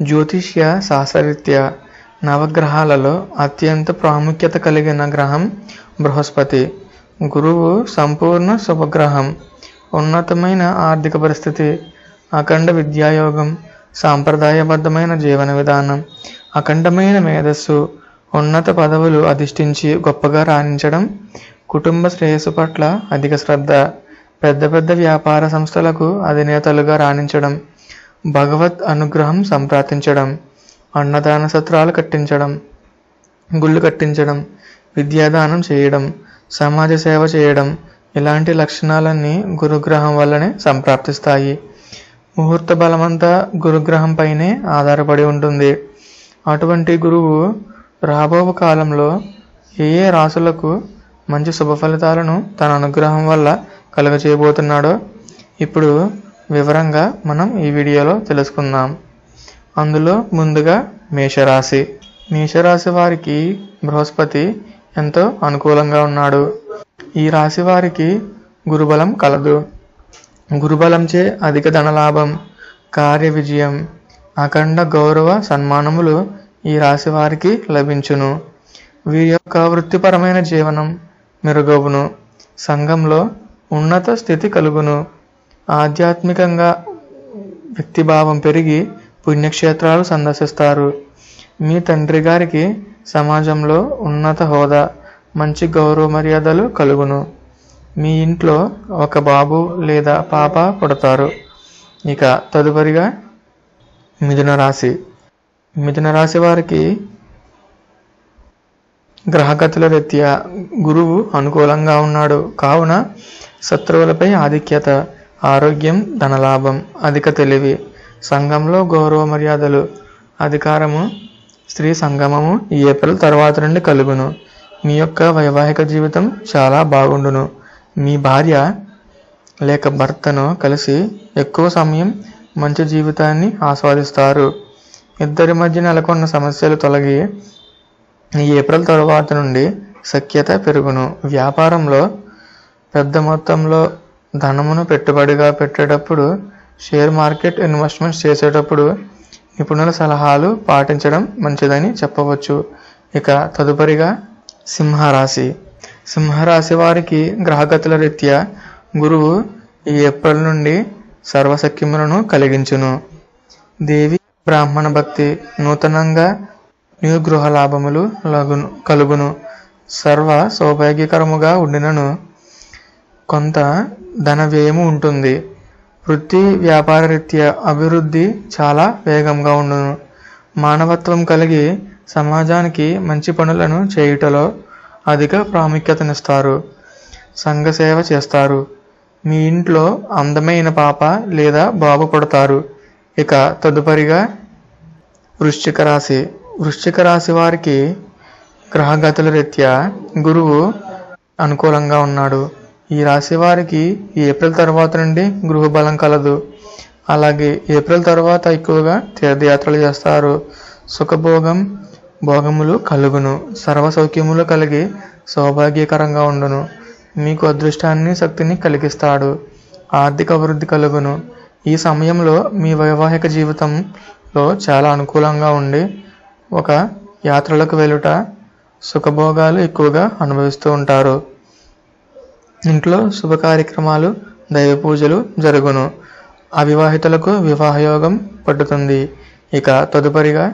జ్యోతిష్య శాస్త్రరీత్యా నవగ్రహాలలో అత్యంత ప్రాముఖ్యత కలిగిన గ్రహం బృహస్పతి. గురువు సంపూర్ణ శుభగ్రహం ఉన్నతమైన ఆర్థిక పరిస్థితి అఖండ విద్యాయోగం సాంప్రదాయబద్ధమైన జీవన విధానం అఖండమైన మేధస్సు ఉన్నత పదవులు అధిష్ఠించి గొప్పగా రాణించడం కుటుంబ శ్రేయస్సు పట్ల అధిక శ్రద్ధ పెద్ద పెద్ద వ్యాపార సంస్థలకు అధినేతలుగా రాణించడం. భగవత్ అనుగ్రహం సంప్రార్థించడం అన్నదాన సత్రాలు కట్టించడం గుళ్ళు కట్టించడం విద్యాదానం చేయడం సమాజ సేవ చేయడం ఇలాంటి లక్షణాలన్నీ గురుగ్రహం వల్లనే సంప్రాప్తిస్తాయి. ముహూర్త బలమంతా గురుగ్రహం పైనే ఆధారపడి ఉంటుంది. అటువంటి గురువు రాబో కాలంలో ఏ ఏ రాసులకు మంచి శుభ ఫలితాలను తన అనుగ్రహం వల్ల కలుగచేయబోతున్నాడో ఇప్పుడు వివరంగా మనం ఈ వీడియోలో తెలుసుకుందాం. అందులో ముందుగా మేషరాశి. మేషరాశి వారికి బృహస్పతి ఎంతో అనుకూలంగా ఉన్నాడు. ఈ రాశి వారికి గురుబలం కలదు. గురుబలంచే అధిక ధనలాభం కార్య విజయం అఖండ గౌరవ సన్మానములు ఈ రాశి వారికి లభించును. వీరి యొక్క వృత్తిపరమైన జీవనం మెరుగవును. సంఘంలో ఉన్నత స్థితి కలుగును. ఆధ్యాత్మికంగా వ్యక్తిభావం పెరిగి పుణ్యక్షేత్రాలు సందర్శిస్తారు. మీ తండ్రి గారికి సమాజంలో ఉన్నత హోదా మంచి గౌరవ మర్యాదలు కలుగును. మీ ఇంట్లో ఒక బాబు లేదా పాప పుడతారు. ఇక తదుపరిగా మిథున రాశి. మిథున రాశి వారికి గ్రహగతుల రీత్యా గురువు అనుకూలంగా ఉన్నాడు. కావున శత్రువులపై ఆధిక్యత ఆరోగ్యం ధనలాభం అధిక తెలివి సంఘంలో గౌరవ మర్యాదలు అధికారము స్త్రీ సంగమము ఈ ఏప్రిల్ తర్వాత నుండి కలుగును. మీ యొక్క వైవాహిక జీవితం చాలా బాగుండును. మీ భార్య లేక భర్తను కలిసి ఎక్కువ సమయం మంచి జీవితాన్ని ఆస్వాదిస్తారు. ఇద్దరి మధ్య నెలకొన్న సమస్యలు తొలగి ఈ ఏప్రిల్ తరువాత నుండి సఖ్యత పెరుగును. వ్యాపారంలో పెద్ద మొత్తంలో ధనమును పెట్టుబడిగా పెట్టేటప్పుడు షేర్ మార్కెట్ ఇన్వెస్ట్మెంట్స్ చేసేటప్పుడు నిపుణుల సలహాలు పాటించడం మంచిదని చెప్పవచ్చు. ఇక తదుపరిగా సింహరాశి. సింహరాశి వారికి గ్రహగతుల రీత్యా గురువు ఈ ఏప్రిల్ నుండి సర్వసఖ్యములను కలిగించును. దేవి బ్రాహ్మణ భక్తి నూతనంగా న్యూ గృహ లాభములు లగును కలుగును. సర్వ సౌభాగ్యకరముగా ఉండినను. కొంత ధన వ్యయము ఉంటుంది. వృత్తి వ్యాపార రీత్యా అభివృద్ధి చాలా వేగంగా ఉండును. మానవత్వం కలిగి సమాజానికి మంచి పనులను చేయుటలో అధిక ప్రాముఖ్యతనిస్తారు. సంఘ సేవ చేస్తారు. మీ ఇంట్లో అందమైన పాప లేదా బాబు పుడతారు ఇక తదుపరిగా వృశ్చిక రాశి. వృశ్చిక రాశి వారికి గ్రహగతుల రీత్యా గురువు అనుకూలంగా ఉన్నాడు. ఈ రాశి వారికి ఈ ఏప్రిల్ తర్వాత నుండి గృహ బలం కలదు. అలాగే ఏప్రిల్ తర్వాత ఎక్కువగా తీర్థయాత్రలు చేస్తారు. సుఖభోగం భోగములు కలుగును. సర్వ సౌఖ్యములు కలిగి సౌభాగ్యకరంగా ఉండును. మీకు అదృష్టాన్ని శక్తిని కలిగిస్తాడు. ఆర్థిక అభివృద్ధి కలుగును. ఈ సమయంలో మీ వైవాహిక జీవితంలో చాలా అనుకూలంగా ఉండి ఒక యాత్రలకు వెళ్ళుట సుఖభోగాలు ఎక్కువగా అనుభవిస్తూ ఉంటారు. ఇంట్లో శుభ కార్యక్రమాలు దైవ పూజలు జరుగును. అవివాహితులకు వివాహయోగం పట్టుతుంది. ఇక తదుపరిగా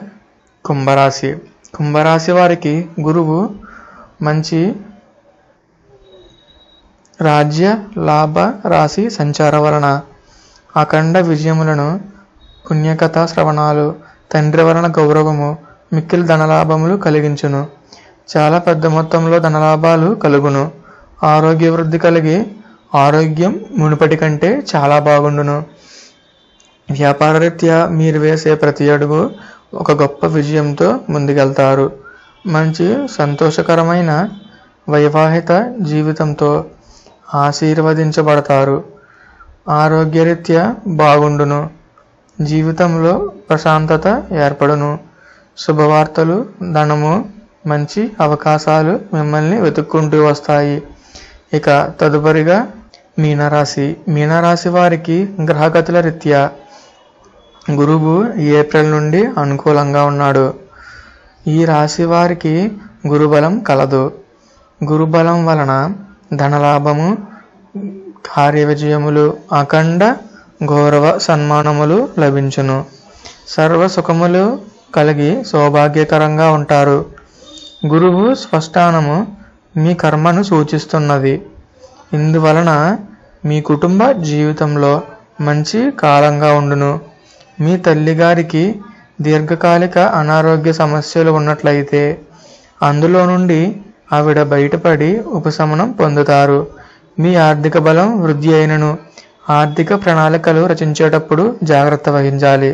కుంభరాశి. కుంభరాశి వారికి గురువు మంచి రాజ్య లాభ రాశి సంచార వలన అఖండ విజయములను పుణ్యకథా శ్రవణాలు తండ్రి వలన గౌరవము మిక్కిలి ధనలాభములు కలిగించును. చాలా పెద్ద మొత్తంలో ధనలాభాలు కలుగును. ఆరోగ్య వృద్ధి కలిగి ఆరోగ్యం మునుపటి కంటే చాలా బాగుండును. వ్యాపార రీత్యా మీరు వేసే ప్రతి అడుగు ఒక గొప్ప విజయంతో ముందుకెళ్తారు. మంచి సంతోషకరమైన వైవాహిక జీవితంతో ఆశీర్వదించబడతారు. ఆరోగ్యరీత్యా బాగుండును. జీవితంలో ప్రశాంతత ఏర్పడును. శుభవార్తలు ధనము మంచి అవకాశాలు మిమ్మల్ని వెతుక్కుంటూ వస్తాయి. ఇక తదుపరిగా మీనరాశి. మీనరాశి వారికి గ్రహగతుల రీత్యా గురువు ఏప్రిల్ నుండి అనుకూలంగా ఉన్నాడు. ఈ రాశి వారికి గురుబలం కలదు. గురుబలం వలన ధనలాభము కార్య విజయములు అఖండ గౌరవ సన్మానములు లభించును. సర్వ సుఖములు కలిగి సౌభాగ్యకరంగా ఉంటారు. గురువు స్పష్టానము మీ కర్మను సూచిస్తున్నది. ఇందువలన మీ కుటుంబ జీవితంలో మంచి కాలంగా ఉండును. మీ తల్లిగారికి దీర్ఘకాలిక అనారోగ్య సమస్యలు ఉన్నట్లయితే అందులో నుండి ఆవిడ బయటపడి ఉపశమనం పొందుతారు. మీ ఆర్థిక బలం వృద్ధి అయినను. ఆర్థిక ప్రణాళికలు రచించేటప్పుడు జాగ్రత్త వహించాలి.